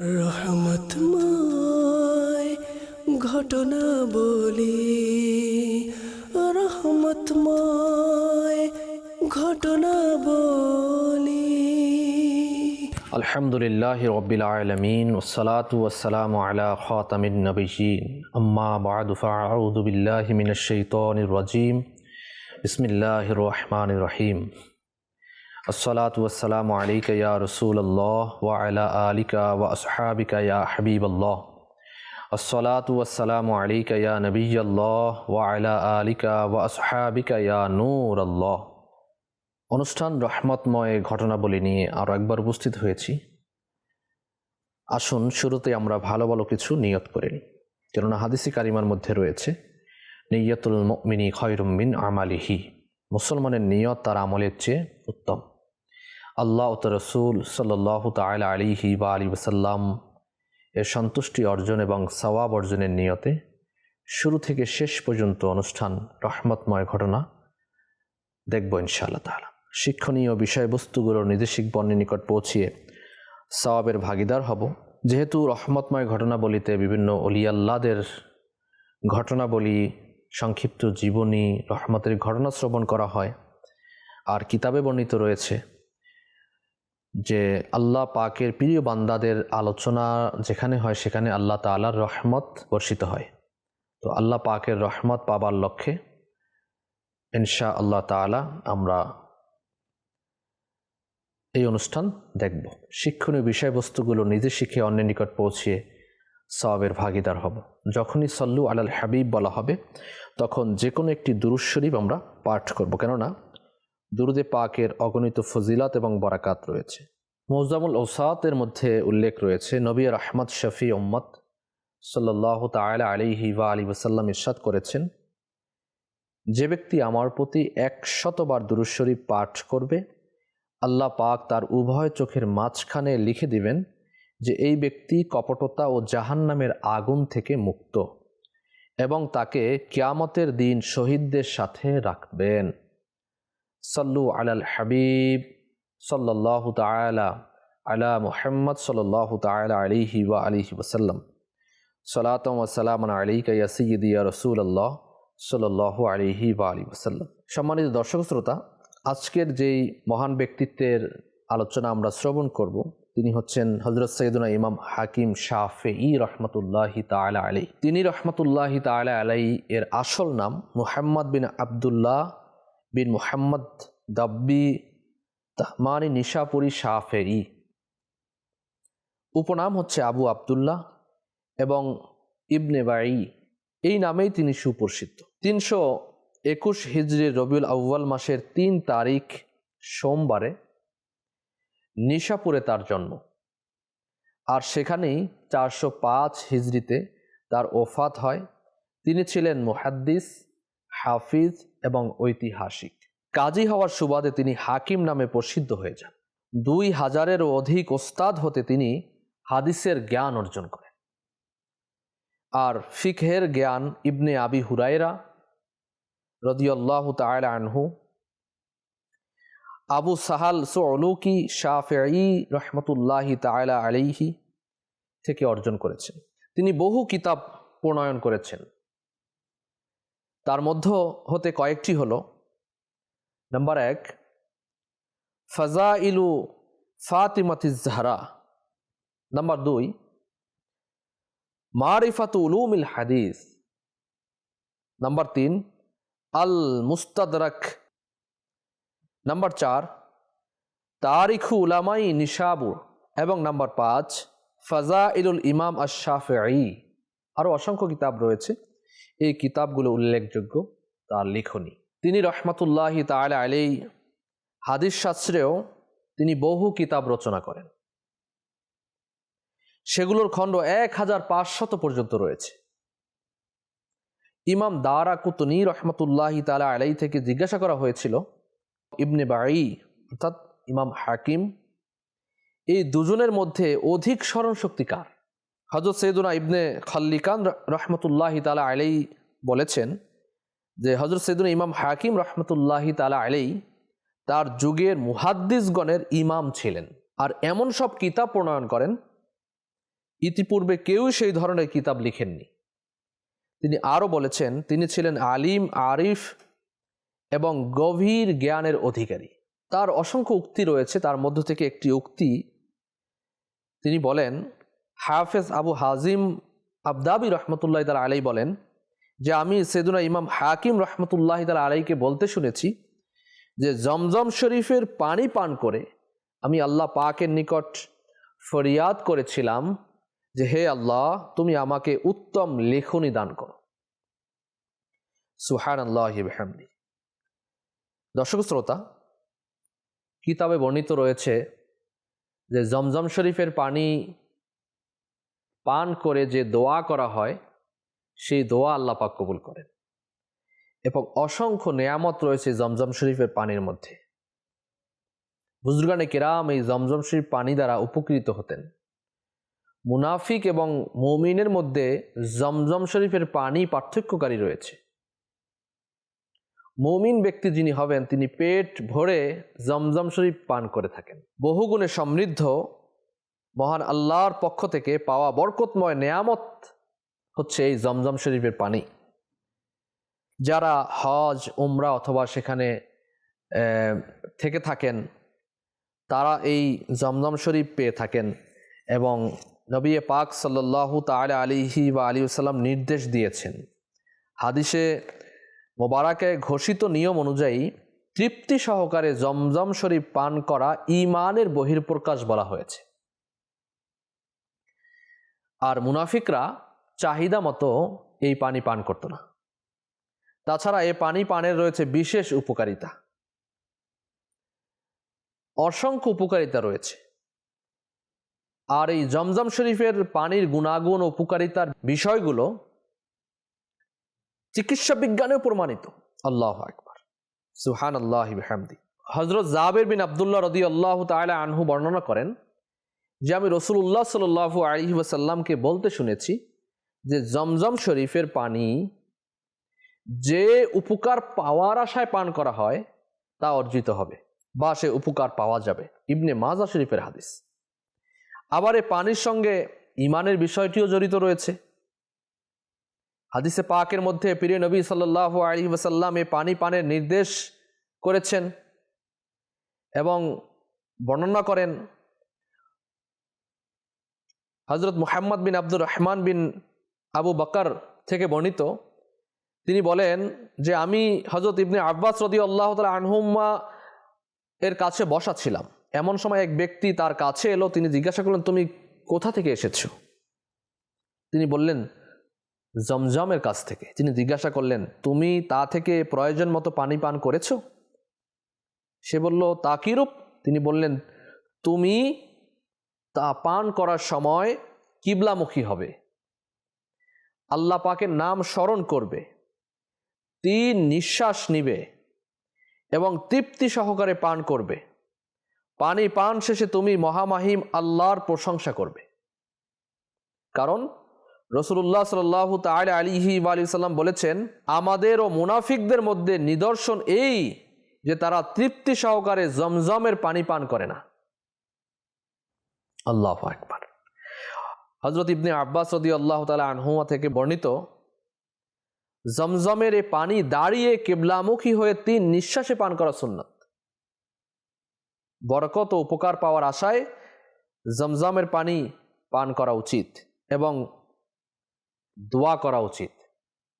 রহমতময় ঘটনা বলি। রহমতময় ঘটনা বলি। আলহামদুলিল্লাহ রবিল আলমিন ওসালাত ওসালাম আলা খাতামিন নবীন আম্মা বাদু ফাউযু বিল্লাহি মিনাশ শাইতানির রাজিম। বিসমিল্লাহির রহমানির রহিম। আসসালাতু ওয়াসসালামু আলাইকা ইয়া রাসূলুল্লাহ ওয়া আলা আলিকা ওয়া আসহাবিকা ইয়া হাবিবাল্লাহ। আসসালাতু ওয়াসসালামু আলাইকা ইয়া নবিয়াল্লাহ ওয়া আলা আলিকা ওয়া আসহাবিকা ইয়া নূরাল্লাহ। অনুষ্ঠান রহমতময় ঘটনাবলী নিয়ে আরও একবার উপস্থিত হয়েছি। আসুন শুরুতে আমরা ভালো ভালো কিছু নিয়ত করে নিই। কেননা হাদিসি কারিমার মধ্যে রয়েছে, নিয়তুল মিনি খয়রুমিন আমালিহি। মুসলমানের নিয়ত তার আমলের চেয়ে উত্তম। আল্লাহ রসুল সাল্লাহ তাল আলিহি বা আলী ওসাল্লাম এর সন্তুষ্টি অর্জন এবং সওয়াব অর্জনের নিয়তে শুরু থেকে শেষ পর্যন্ত অনুষ্ঠান রহমতময় ঘটনা দেখব ইনশাআল্লাহ তাআলা। শিক্ষণীয় বিষয়বস্তুগুলোর নির্দেশিক বর্ণের নিকট পৌঁছিয়ে সওয়াবের ভাগিদার হব। যেহেতু রহমতময় ঘটনাবলিতে বিভিন্ন অলিয়াল্লাদের ঘটনাবলী, সংক্ষিপ্ত জীবনী, রহমতের ঘটনা শ্রবণ করা হয়, আর কিতাবে বর্ণিত রয়েছে যে আল্লাহ পাকের প্রিয় বান্দাদের আলোচনা যেখানে হয় সেখানে আল্লাহ তালার রহমত বর্ষিত হয়। তো আল্লাহ পাকের রহমত পাবার লক্ষ্যে ইনশা আল্লাহ তালা আমরা এই অনুষ্ঠান দেখব। শিক্ষণীয় বিষয়বস্তুগুলো নিজে শিখে অন্যের নিকট পৌঁছিয়ে সবের ভাগিদার হব। যখনই সল্লু আলাল হাবিব বলা হবে, তখন যে কোনো একটি দুরুজ শরীফ আমরা পাঠ করব। কেননা দুরুদে পাকের অগণিত ফজিলাত এবং বরাকাত রয়েছে। মৌজামুল ওসাতের মধ্যে উল্লেখ রয়েছে, নবী রহমদ শফি ওম্মদ সাল্লাহ তালা আলিহি ওয়া আলী ওসাল্লাম ইরশাদ করেছেন, যে ব্যক্তি আমার প্রতি একশতবার দুরুজ শরীফ পাঠ করবে, আল্লাহ পাক তার উভয় চোখের মাঝখানে লিখে দিবেন যে, এই ব্যক্তি কপটতা ও জাহান্নামের আগুন থেকে মুক্ত এবং তাকে কিয়ামতের দিন শহীদদের সাথে রাখবেন। সাল্লু আলাল হাবিব সাল্লাহ তালা আলা মুহাম্মদ সাল্লাহ তালা আলিহি ওয়া আলিহি ওসাল্লাম সালাতম ওসালাম আলিকা ইয়া সৈয়দ ইয়া রসুল আল্লাহ সাল্লাহ আলিহি ওয়া আলী ওসাল্লাম সম্মানিত দর্শক শ্রোতা, আজকের যেই মহান ব্যক্তিত্বের আলোচনা আমরা শ্রবণ করব, তিনি হচ্ছেন হজরত সৈয়দুনা ইমাম হাকিম শাফে ই রহমতুল্লাহি তালা আলী তিনি রহমতুল্লাহি তালা আলাই এর আসল নাম মুহাম্মদ বিন আবদুল্লাহ বিন মুহাম্মদ দাব্বি তাহমানি নিশাপুরি শাফে ই উপনাম হচ্ছে আবু আবদুল্লাহ এবং ইবনে বাই এই নামেই তিনি সুপরিচিত। তিনশো একুশ হিজড়ির রবিউল আউ্বাল মাসের তিন তারিখ সোমবারে নিশাপুরে তার জন্ম। আর সেখানেই চারশো পাঁচ হিজড়িতে তার ওফাত হয়। তিনি ছিলেন মুহাদ্দিস, হাফিজ এবং ঐতিহাসিক। কাজী হওয়ার সুবাদে তিনি হাকিম নামে প্রসিদ্ধ হয়ে যান। দুই হাজারেরও অধিক ওস্তাদ হতে তিনি হাদিসের জ্ঞান অর্জন করেন। আর ফিকহের জ্ঞান ইবনে আবি হুরাইরা রদিয়াল্লাহ তালা আনহু, আবু সাহাল সোলুকি শাহি রহমতুল্লাহি তালা আলিহি থেকে অর্জন করেছেন। তিনি বহু কিতাব প্রণয়ন করেছেন। তার মধ্য হতে কয়েকটি হল, নাম্বার এক ফাজা ইলু ফাতিমাতিজ জাহরা। নাম্বার দুই, মারিফাতু উলুমিল হাদিস। নাম্বার তিন আল মুস্তাদরাক নাম্বার চার, তারিখু উলামাই নিশাবুর এবং নাম্বার পাঁচ ফাজা ইলুল ইমাম আশাফি আরও অসংখ্য কিতাব রয়েছে। এই কিতাবগুলো উল্লেখযোগ্য তার লিখনী। তিনি রহমতুল্লাহি তাহলে আলেই হাদিস শাস্ত্রেও তিনি বহু কিতাব রচনা করেন। সেগুলোর খণ্ড এক হাজার পাঁচশত পর্যন্ত রয়েছে। ইমাম দারা কুতনি রহমতুল্লাহি তালা আলাই থেকে জিজ্ঞাসা করা হয়েছিল, ইবনে বাই অর্থাৎ ইমাম হাকিম, এই দুজনের মধ্যে অধিক স্মরণ শক্তি কার? হজরত সৈদুনা ইবনে খাল্লিকান রহমতুল্লাহি তালা আলাই বলেছেন যে হজরত সৈদুনা ইমাম হাকিম রহমতুল্লাহি তালা আলাই তার যুগের মুহাদ্দিসগণের ইমাম ছিলেন। আর এমন সব কিতাব প্রণয়ন করেন, ইতিপূর্বে কেউ সেই ধরনের কিতাব লিখেননি। তিনি আরও বলেছেন, তিনি ছিলেন আলিম, আরিফ এবং গভীর জ্ঞানের অধিকারী। তার অসংখ্য উক্তি রয়েছে, তার মধ্য থেকে একটি উক্তি তিনি বলেন হাফেজ আবু হাজিম আবদাবি রহমতুল্লাহ তালা আলাই বলেন যে আমি সেদুনা ইমাম হাকিম রহমতুল্লাহ তালা আলাইকে বলতে শুনেছি যে জমজম শরীফের পানি পান করে আমি আল্লাহ পাকের নিকট ফরিয়াদ করেছিলাম যে হে আল্লাহ, তুমি আমাকে উত্তম লেখনী দান করো। সুহান আল্লাহ হামদি দর্শক শ্রোতা, কিতাবে বর্ণিত রয়েছে যে জমজম শরীফের পানি পান করে যে দোয়া করা হয়, সেই দোয়া আল্লাহ পাক কবুল করেন। এবং অসংখ্য নেয়ামত রয়েছে জমজম শরীফের পানির মধ্যে। বুজুর্গানে কেরাম এই জমজম শরীফ পানি দ্বারা উপকৃত হতেন। মুনাফিক এবং মৌমিনের মধ্যে জমজম শরীফের পানি পার্থক্যকারী রয়েছে। মৌমিন ব্যক্তি যিনি হবেন, তিনি পেট ভরে জমজম শরীফ পান করে থাকেন। বহুগুণে সমৃদ্ধ মহান আল্লাহর পক্ষ থেকে পাওয়া বরকতময় নেয়ামত হচ্ছে এই জমজম শরীফের পানি। যারা হজ, উমরা অথবা সেখানে থেকে থাকেন, তারা এই জমজম শরীফ পেয়ে থাকেন এবং নবী পাক সাল্লাহ তালা আলিহি বা আলী সাল্লাম নির্দেশ দিয়েছেন। হাদিসে মোবারকে ঘোষিত নিয়ম অনুযায়ী তৃপ্তি সহকারে জমজম শরীফ পান করা ইমানের বহির্প্রকাশ বলা হয়েছে। আর মুনাফিকরা চাহিদা মতো এই পানি পান করত না। তাছাড়া এ পানি পানের রয়েছে বিশেষ উপকারিতা। অসংখ্য উপকারিতা রয়েছে। আর এই জমজম শরীফের পানির গুণাগুণ উপকারিতার বিষয়গুলো চিকিৎসা বিজ্ঞানেও প্রমাণিত। আল্লাহ আকবার। সুহান আল্লাহ হজরত জাবের বিন আবদুল্লাহ রদি আল্লাহ তালা আনহু বর্ণনা করেন যে আমি রসুল্লাহ সাল আলহি ওয়াসাল্লামকে বলতে শুনেছি যে জমজম শরীফের পানি যে উপকার পাওয়ার আশায় পান করা হয়, তা অর্জিত হবে বা সে উপকার পাওয়া যাবে। ইবনে মাজা শরীফের হাদিস। আবার এ পানির সঙ্গে ইমানের বিষয়টিও জড়িত রয়েছে। হাদিসে পাকের মধ্যে প্রিয় নবী সাল্লাহ আলী ওসাল্লাম এ পানি পানের নির্দেশ করেছেন এবং বর্ণনা করেন হজরত মুহাম্মদ বিন আব্দুর রহমান বিন আবু বকর থেকে বর্ণিত। তিনি বলেন যে, আমি হজরত ইবনে আব্বাস রদি আল্লাহ তালা আনহুম্মা এর কাছে বসা ছিলাম। এমন সময় এক ব্যক্তি তার কাছে এলো, তিনি জিজ্ঞাসা করলেন, তুমি কোথা থেকে এসেছ? তিনি বললেন, জমজমের কাছ থেকে। তিনি জিজ্ঞাসা করলেন, তুমি তা থেকে প্রয়োজন মতো পানি পান করেছ? সে বলল, তা কিরূপ? তিনি বললেন, তুমি তা পান করার সময় কিবলামুখী হবে। আল্লাহ পাকের নাম স্মরণ করবে। তিন নিঃশ্বাস নিবে এবং তৃপ্তি সহকারে পান করবে। পানি পান শেষে তুমি মহামাহিম আল্লাহর প্রশংসা করবে। কারণ রসুল্লাহ সাল্লাহ তাল আলিহি আলি সাল্লাম বলেছেন, আমাদের ও মুনাফিকদের মধ্যে নিদর্শন এই যে তারা তৃপ্তি সহকারে জমজমের পানি পান করে না। আল্লাহ একবার হজরত ইবনে আব্বাস রদি আল্লাহ তালা আনহুমা থেকে বর্ণিত, জমজমের এ পানি দাঁড়িয়ে কেবলামুখী হয়ে তিন নিঃশ্বাসে পান করা সুন্নত। বরকত ও উপকার পাওয়ার আশায় জমজমের পানি পান করা উচিত এবং দোয়া করা উচিত।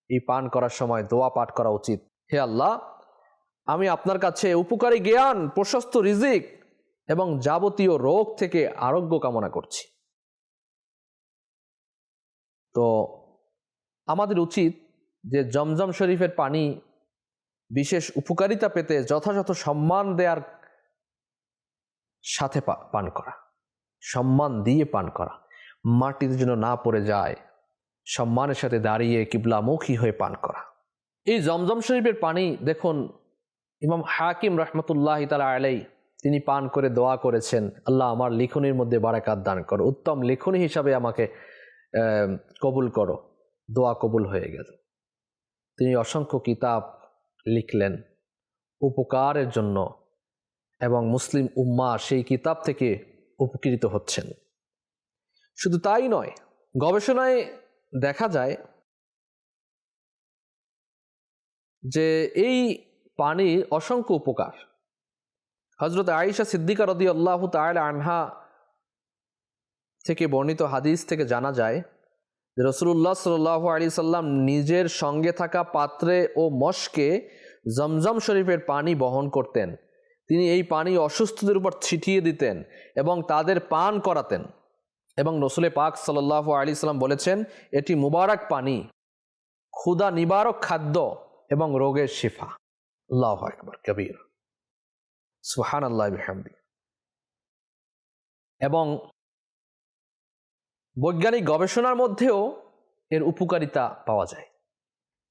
এই পান করার সময় দোয়া পাঠ করা উচিত। হে আল্লাহ, আমি আপনার কাছে উপকারী জ্ঞান, প্রশস্ত রিজিক এবং যাবতীয় রোগ থেকে আরোগ্য কামনা করছি। তো আমাদের উচিত যে জমজম শরীফের পানি বিশেষ উপকারিতা পেতে যথাযথ সম্মান দেওয়ার সাথে পান করা। সম্মান দিয়ে পান করা। মাটিতে যেন না পড়ে যায়, সম্মানের সাথে দাঁড়িয়ে কিবলামুখী হয়ে পান করা। এই জমজম শরীফের পানি, দেখুন, ইমাম হাকিম রহমতুল্লাহ তালা আলাই তিনি পান করে দোয়া করেছেন, আল্লাহ আমার লিখনির মধ্যে বারাকাত দান করো। উত্তম লিখনি হিসাবে আমাকে কবুল করো। দোয়া কবুল হয়ে গেল। তিনি অসংখ্য কিতাব লিখলেন উপকারের জন্য এবং মুসলিম উম্মা সেই কিতাব থেকে উপকৃত হচ্ছেন। শুধু তাই নয়, গবেষণায় দেখা যায় যে এই পানির অসংখ্য উপকার হজরত আয়েশা সিদ্দিকা রদি আল্লাহ তাআলা আনহা থেকে বর্ণিত হাদিস থেকে জানা যায় যে রসুল্লাহ সাল্লাহ আলি সাল্লাম নিজের সঙ্গে থাকা পাত্রে ও মশকে জমজম শরীফের পানি বহন করতেন। তিনি এই পানি অসুস্থদের উপর ছিটিয়ে দিতেন এবং তাদের পান করাতেন। এবং রসুলে পাক সাল্লাহ আলি সাল্লাম বলেছেন, এটি মুবারক পানি ক্ষুদা নিবারক খাদ্য এবং রোগের শিফা। আল্লাহ আকবর, কবির। সুহান আল্লাহ এবং বৈজ্ঞানিক গবেষণার মধ্যেও এর উপকারিতা পাওয়া যায়।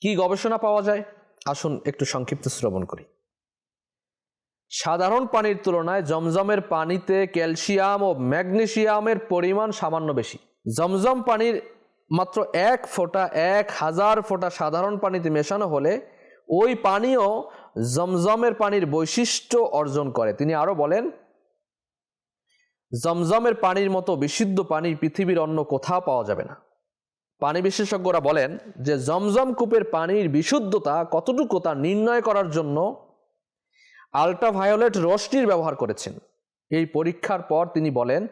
কি গবেষণা পাওয়া যায়? আসুন একটু সংক্ষিপ্ত শ্রবণ করি। সাধারণ পানির তুলনায় জমজমের পানিতে ক্যালসিয়াম ও ম্যাগনেশিয়ামের পরিমাণ সামান্য বেশি। জমজম পানির মাত্র এক ফোঁটা, এক হাজার ফোঁটা সাধারণ পানিতে মেশানো হলে ওই পানিও জমজমের পানির বৈশিষ্ট্য অর্জন করে। তিনি আরও বলেন, জমজমের পানির মতো বিশুদ্ধ পানি পৃথিবীর অন্য কোথাও পাওয়া যাবে না। পানি বিশেষজ্ঞরা বলেন যে, জমজম কূপের পানির বিশুদ্ধতা কতটুকু তা নির্ণয় করার জন্য আল্ট্রাভায়োলেট রশ্মির ব্যবহার করেছেন। এই পরীক্ষার পর তিনি বলেন,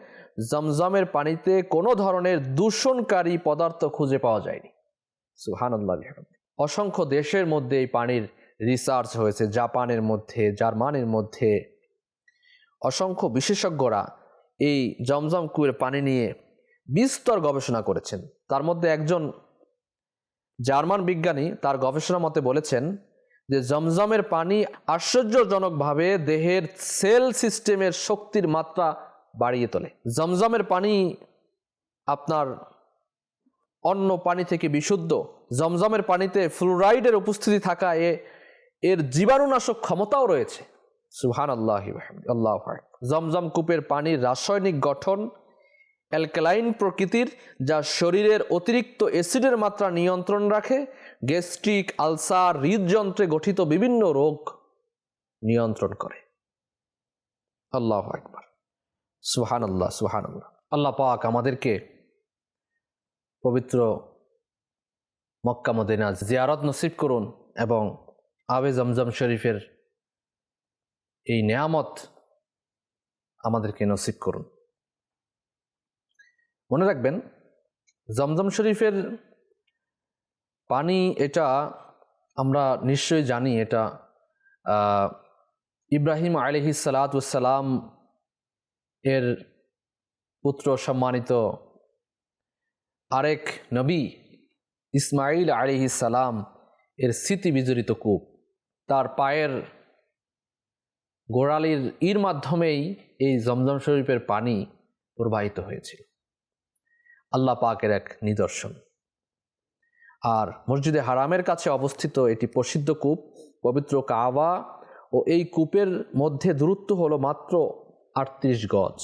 জমজমের পানিতে কোনো ধরনের দূষণকারী পদার্থ খুঁজে পাওয়া যায়নি। সুহানুল্লাহ অসংখ্য দেশের মধ্যে এই পানির রিসার্চ হয়েছে জাপানের মধ্যে, জার্মানির মধ্যে। অসংখ্য বিশেষজ্ঞরা এই জমজম কুয়ের পানি নিয়ে বিস্তর গবেষণা করেছেন। তার মধ্যে একজন জার্মান বিজ্ঞানী তার গবেষণা মতে বলেছেন যে জমজমের পানি আশ্চর্যজনকভাবে দেহের সেল সিস্টেমের শক্তির মাত্রা বাড়িয়ে তোলে। জমজমের পানি আপনার অন্য পানি থেকে বিশুদ্ধ। জমজমের পানিতে ফ্লোরাইডের উপস্থিতি থাকা এ এর জীবাণুনাশক ক্ষমতাও রয়েছে। সুহান আল্লাহ আল্লাহ জমজম কূপের পানির রাসায়নিক গঠন, অ্যালকালাইন প্রকৃতির, যা শরীরের অতিরিক্ত অ্যাসিডের মাত্রা নিয়ন্ত্রণ রাখে, গ্যাস্ট্রিক আলসার, হৃদযন্ত্রে গঠিত বিভিন্ন রোগ নিয়ন্ত্রণ করে। আল্লাহ একবার সুহান আল্লাহ সুহান আল্লাহ আল্লাহ পাক আমাদেরকে পবিত্র মক্কা মদিনা জিয়ারত নসিব করুন এবং আবে জমজম শরীফের এই নেয়ামত আমাদেরকে নসিব করুন। মনে রাখবেন, জমজম শরীফের পানি এটা আমরা নিশ্চয়ই জানি এটা ইব্রাহিম আলহি সালাতাম এর পুত্র সম্মানিত আরেক নবী ইসমাইল আলিহি সালাম এর স্মৃতি বিজড়িত কূপ। তার পায়ের গোড়ালির ইর মাধ্যমেই এই জমজম শরীফের পানি প্রবাহিত হয়েছিল। আল্লাহ পাকের এক নিদর্শন। আর মসজিদে হারামের কাছে অবস্থিত এটি প্রসিদ্ধ কূপ, পবিত্র কাবা ও এই কূপের মধ্যে দূরত্ব হলো মাত্র আটত্রিশ গজ।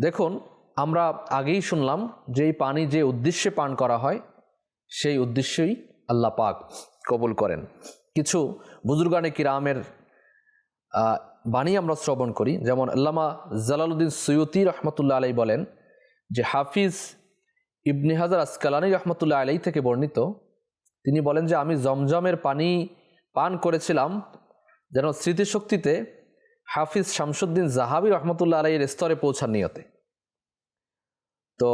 দেখুন, আমরা আগেই শুনলাম যে এই পানি যে উদ্দেশ্যে পান করা হয়, সেই উদ্দেশ্যেই আল্লাহ পাক কবুল করেন। কিছু বুজুর্গানে কিরামের বাণী আমরা শ্রবণ করি। যেমন আল্লামা জালালুদ্দিন সৈয়তি রহমতুল্লাহ আলাই বলেন যে, হাফিজ ইবনে হাজার আসকালানি রহমতুল্লাহ আলাই থেকে বর্ণিত। তিনি বলেন যে, আমি জমজমের পানি পান করেছিলাম যেন স্মৃতিশক্তিতে হাফিজ শামসুদ্দিন জাহাবি রহমতুল্লাহ আলাইয়ের স্তরে পৌঁছার নিয়তে। তো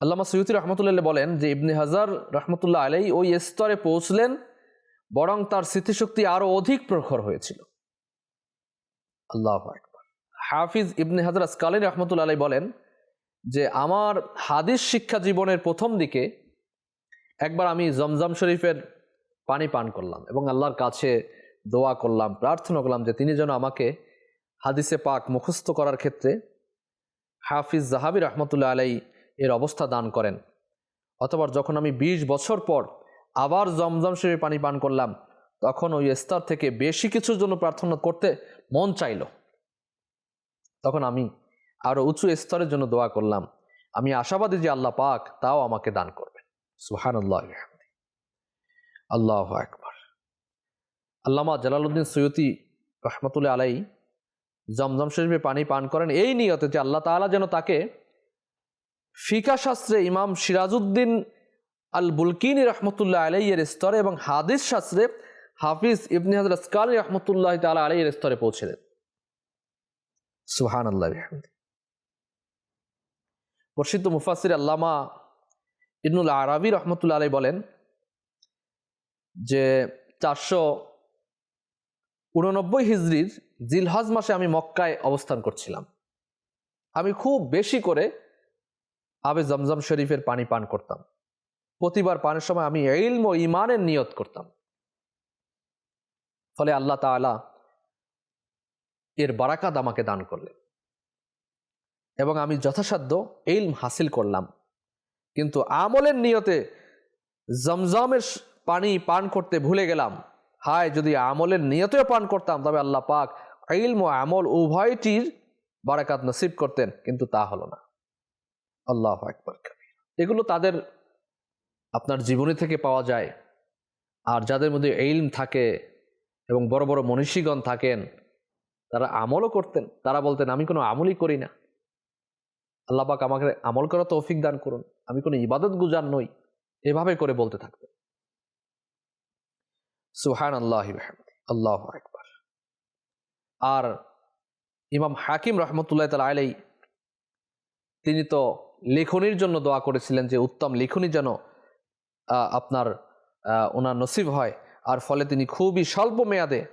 আল্লামা সৈয়দি রহমতুল্লাহ বলেন যে ইবনে হাজার রহমতুল্লাহ আলাই ওই স্তরে পৌঁছলেন, বরং তার স্মৃতিশক্তি আরও অধিক প্রখর হয়েছিল। আল্লাহ হাফিজ ইবনে হাজার আসকালী রহমতুল্লাহ আলাই বলেন যে আমার হাদিস শিক্ষা জীবনের প্রথম দিকে একবার আমি জমজম শরীফের পানি পান করলাম এবং আল্লাহর কাছে দোয়া করলাম, প্রার্থনা করলাম যে তিনি যেন আমাকে হাদিসে পাক মুখস্থ করার ক্ষেত্রে হাফিজ জাহাবি রহমতুল্লাহ আলাই এর অবস্থা দান করেন। অথবা যখন আমি ২০ বছর পর আবার জমজম শরীফে পানি পান করলাম, তখন ওই স্তর থেকে বেশি কিছুর জন্য প্রার্থনা করতে মন চাইল। তখন আমি আরও উঁচু স্তরের জন্য দোয়া করলাম। আমি আশাবাদী যে আল্লাহ পাক তাও আমাকে দান করবেন। সুহান আল্লাহ আল্লাহ আকবর। আল্লামা জালালউদ্দিন সৈয়দি রহমতুল্লাহ আলাই জমজম শরীফে পানি পান করেন। এই নিয়তে যে আল্লাহ তাআলা যেন তাকে ফিকা শাস্ত্রে ইমাম সিরাজউদ্দিন আল বুলকিনী রহমতুল্লাহ আলাইয়ের স্তরে এবং হাদিস শাস্ত্রে হাফিজ ইবনে হাজর আসকালী রহমতুল্লাহ তালা আলাইয়ের স্তরে পৌঁছে দেন সুহান আল্লাহ প্রসিদ্ধ মুফাসির আল্লামা ইবনুল আরবি রহমতুল্লা আলাই বলেন যে চারশো উননব্বই হিজড়ির জিলহজ মাসে আমি মক্কায় অবস্থান করছিলাম। আমি খুব বেশি করে আবে জমজম শরীফের পানি পান করতাম। প্রতিবার পানের সময় আমি ইলম ও ইমানের নিয়ত করতাম। ফলে আল্লাহ তাআলা এর বারাকাত আমাকে দান করলেন। এবং আমি যথাসাধ্য ইলম হাসিল করলাম। কিন্তু আমলের নিয়তে জমজমের পানি পান করতে ভুলে গেলাম। হায়, যদি আমলের নিয়তেও পান করতাম, তবে আল্লাহ পাক ইলম ও আমল উভয়টির বারাকাত নসিব করতেন, কিন্তু তা হলো না। আল্লাহ একবার এগুলো তাদের আপনার জীবনী থেকে পাওয়া যায়। আর যাদের মধ্যে ইলম থাকে এবং বড় বড় মনীষীগণ থাকেন, তারা আমলও করতেন। তারা বলতেন, আমি কোনো আমলই করি না। আল্লাহ পাক আমাকে আমল করা তৌফিক দান করুন। আমি কোনো ইবাদত গুজার নই। এভাবে করে বলতে থাকতেন। সুহান আল্লাহ আল্লাহ একবার আর ইমাম হাকিম রহমতুল্লাহ তালা আলাই তিনি তো লেখনির জন্য দোয়া করেছিলেন যে, উত্তম লেখনি যেন আপনার ওনার নসিব হয়। আর ফলে তিনি খুবই স্বল্প মেয়াদে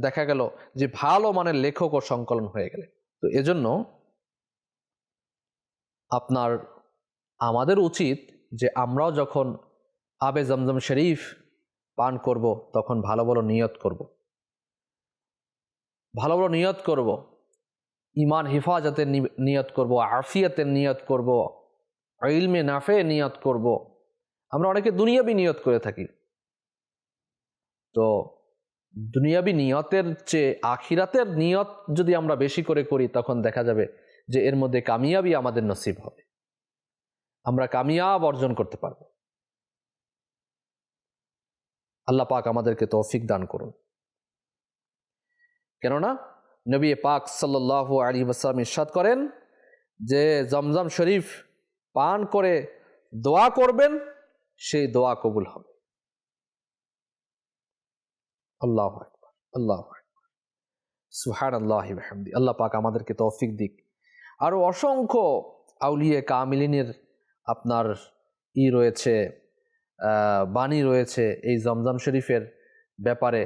দেখা গেল যে, ভালো মানের লেখক ও সংকলন হয়ে গেলেন। তো এজন্য আপনার, আমাদের উচিত যে, আমরাও যখন আবে জমজম শরীফ পান করব, তখন ভালো ভালো নিয়ত করব। ভালো ভালো নিয়ত করব। ইমান হেফাজতের নিয়ত করব, আফিয়াতের নিয়ত করব, ইলমে নাফে নিয়ত করব। আমরা অনেকে দুনিয়াবি নিয়ত করে থাকি। তো দুনিয়াবি নিয়তের চেয়ে আখিরাতের নিয়ত যদি আমরা বেশি করে করি, তখন দেখা যাবে যে এর মধ্যে কামিয়াবি আমাদের নসিব হবে। আমরা কামিয়াব অর্জন করতে পারব। আল্লাহ পাক আমাদেরকে তৌফিক দান করুন। কেননা নবী পাক সাল্লাহ আলী ওসালাম ইরশাদ করেন যে জমজম শরীফ পান করে দোয়া করবেন, সেই দোয়া কবুল হবে। আল্লাহ আল্লাহ সুহান আল্লাহ হামদি আল্লাহ পাক আমাদেরকে তৌফিক দিক। আরও অসংখ্য আউলিয়ে কামিলিনের আপনার ই রয়েছে বাণী রয়েছে এই জমজম শরীফের ব্যাপারে।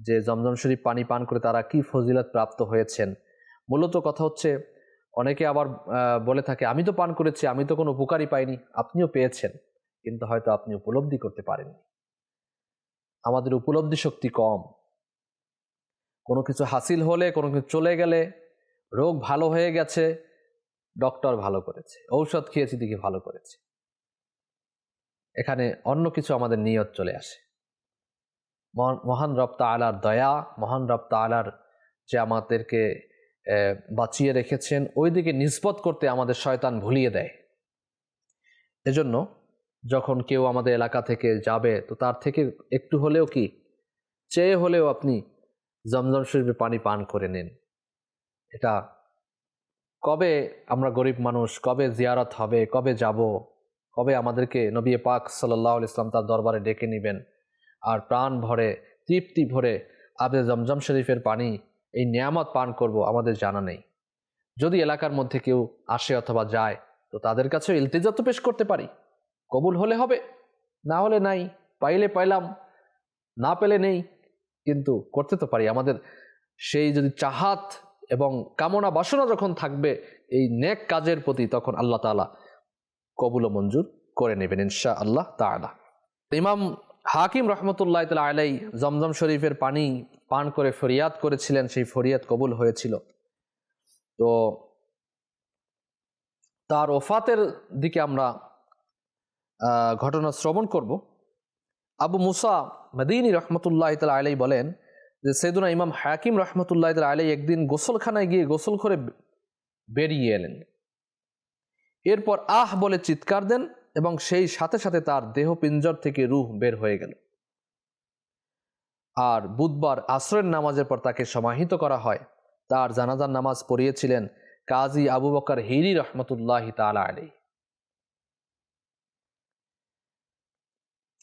যে জমজম শরীফ পানি পান করে তারা কি ফজিলত প্রাপ্ত হয়েছেন? মূলত কথা হচ্ছে, অনেকে আবার বলে থাকে, আমি তো পান করেছি, আমি তো কোনো উপকারই পাইনি, আপনিও পেয়েছেন, কিন্তু হয়তো আপনি উপলব্ধি করতে পারেননি। আমাদের উপলব্ধি শক্তি কম। কোনো কিছু হাসিল হলে, কোনো কিছু চলে গেলে, রোগ ভালো হয়ে গেছে, ডক্টর ভালো করেছে, ঔষধ খেয়েছি দিকে ভালো করেছে। এখানে অন্য কিছু আমাদের নিয়ত চলে আসে। মহান- রপ্তা আলার দয়া, মহান রপ্তা আলার যে আমাদেরকে বাঁচিয়ে রেখেছেন ওই দিকে নিষ্পত করতে আমাদের শয়তান ভুলিয়ে দেয়। এজন্য যখন কেউ আমাদের এলাকা থেকে যাবে, তো তার থেকে একটু হলেও কি? চেয়ে হলেও আপনি জমজম শরীফে পানি পান করে নিন। এটা কবে আমরা গরিব মানুষ, কবে জিয়ারত হবে, কবে যাব, কবে আমাদেরকে নবী পাক সাল্লাহ ইসলাম তার দরবারে ডেকে নেবেন? আর প্রাণ ভরে, তৃপ্তি ভরে আবে জমজম শরীফের পানি, এই নিয়ামত পান করব আমাদের জানা নেই। যদি এলাকার মধ্যে কেউ আসে অথবা যায়, তো তাদের কাছেও ইলতিজা তো পেশ করতে পারি। কবুল হলে হবে, না হলে নাই, পাইলে পাইলাম, না পেলে নেই, কিন্তু করতে তো পারি। আমাদের সেই যদি চাহাত এবং কামনা বাসনা যখন থাকবে, এই নেক কাজের প্রতি তখন আল্লাহ তাআলা কবুল মঞ্জুর করে নেবেন ইনশা আল্লাহ তাআলা। ইমাম হাকিম রহমতুল্লাহ তালা আলাই জমজম শরীফের পানি পান করে ফরিয়াদ করেছিলেন, সেই ফরিয়াদ কবুল হয়েছিল। তো তার ওফাতের দিকে আমরা ঘটনা শ্রবণ করব। আবু মুসা মদিনী রহমতুল্লাহ তালা আলাই বলেন যে সেদুনা ইমাম হাকিম রহমতুল্লাহ তালা আলাই একদিন গোসলখানায় গিয়ে গোসল করে বেরিয়ে এলেন। এরপর আহ বলে চিৎকার দেন এবং সেই সাথে সাথে তার দেহ পিঞ্জর থেকে রুহ বের হয়ে গেল। আর বুধবার আশ্রয়ের নামাজের পর তাকে সমাহিত করা হয়। তার জানাজার নামাজ পড়িয়েছিলেন কাজী আবু বকর হিরি রহমতুল্লাহ তালা আলী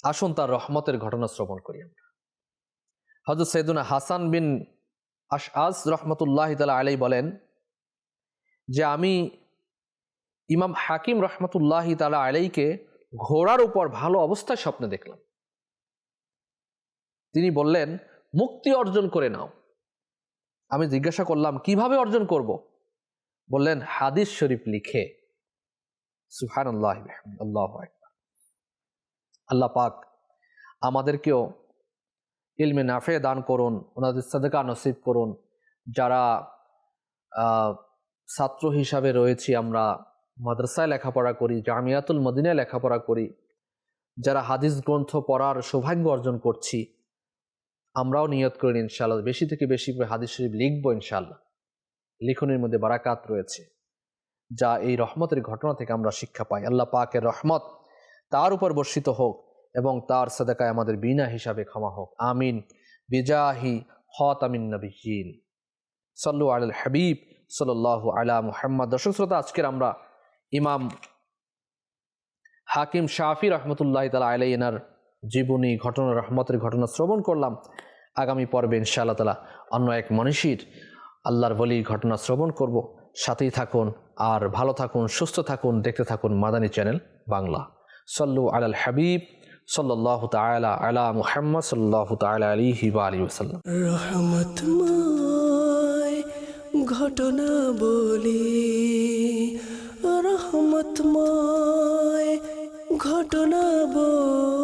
আসুন তার রহমতের ঘটনা শ্রবণ করি আমরা। হজরত সৈদুনা হাসান বিন আশ আজ রহমতুল্লাহ তালা আলী বলেন যে, আমি ইমাম হাকিম রহমতুল্লাহ তালা আলাইকে ঘোড়ার উপর ভালো অবস্থায় স্বপ্নে দেখলাম। তিনি বললেন, মুক্তি অর্জন করে নাও। আমি জিজ্ঞাসা করলাম, কীভাবে অর্জন করব? বললেন, হাদিস শরীফ লিখে। সুহান আল্লাহ আল্লাহ পাক আমাদেরকেও ইলমে নাফে দান করুন, ওনাদের সাদেকা নসিব করুন। যারা ছাত্র হিসাবে রয়েছি আমরা মাদ্রাসায় লেখাপড়া করি, জামিয়াতুল মদিনায় লেখাপড়া করি, যারা হাদিস গ্রন্থ পড়ার সৌভাগ্য অর্জন করছি, আমরাও নিয়ত করি ইনশাল্লাহ বেশি থেকে বেশি করে হাদিস শরীফ লিখব ইনশাল্লাহ লিখনের মধ্যে বারাকাত রয়েছে, যা এই রহমতের ঘটনা থেকে আমরা শিক্ষা পাই। আল্লাহ পাকের রহমত তার উপর বর্ষিত হোক এবং তার সাদাকায় আমাদের বিনা হিসাবে ক্ষমা হোক। আমিন। বিজাহি হত আমিন নবীন সাল্লু আল হাবিব সাল্লাহ আলা মুহাম্মদ। দর্শক শ্রোতা, আজকের আমরা ইমাম হাকিম শাফি রহমতুল্লাহ তালা আলাই এনার জীবনী ঘটনা, রহমতের ঘটনা শ্রবণ করলাম। আগামী পর্বে ইনশাআল্লাহ তালা অন্য এক মনীষীর আল্লাহর বলির ঘটনা শ্রবণ করব। সাথেই থাকুন আর ভালো থাকুন, সুস্থ থাকুন, দেখতে থাকুন মাদানী চ্যানেল বাংলা। সল্লু আলাল হাবিব সাল্লাহ তালা আলা মুহাম্মদ সাল্লাহ তালা আলিহি বা আলী ওসাল্লাম রহমতময় ঘটনা বলি। রহমতময় ঘটনা বলি।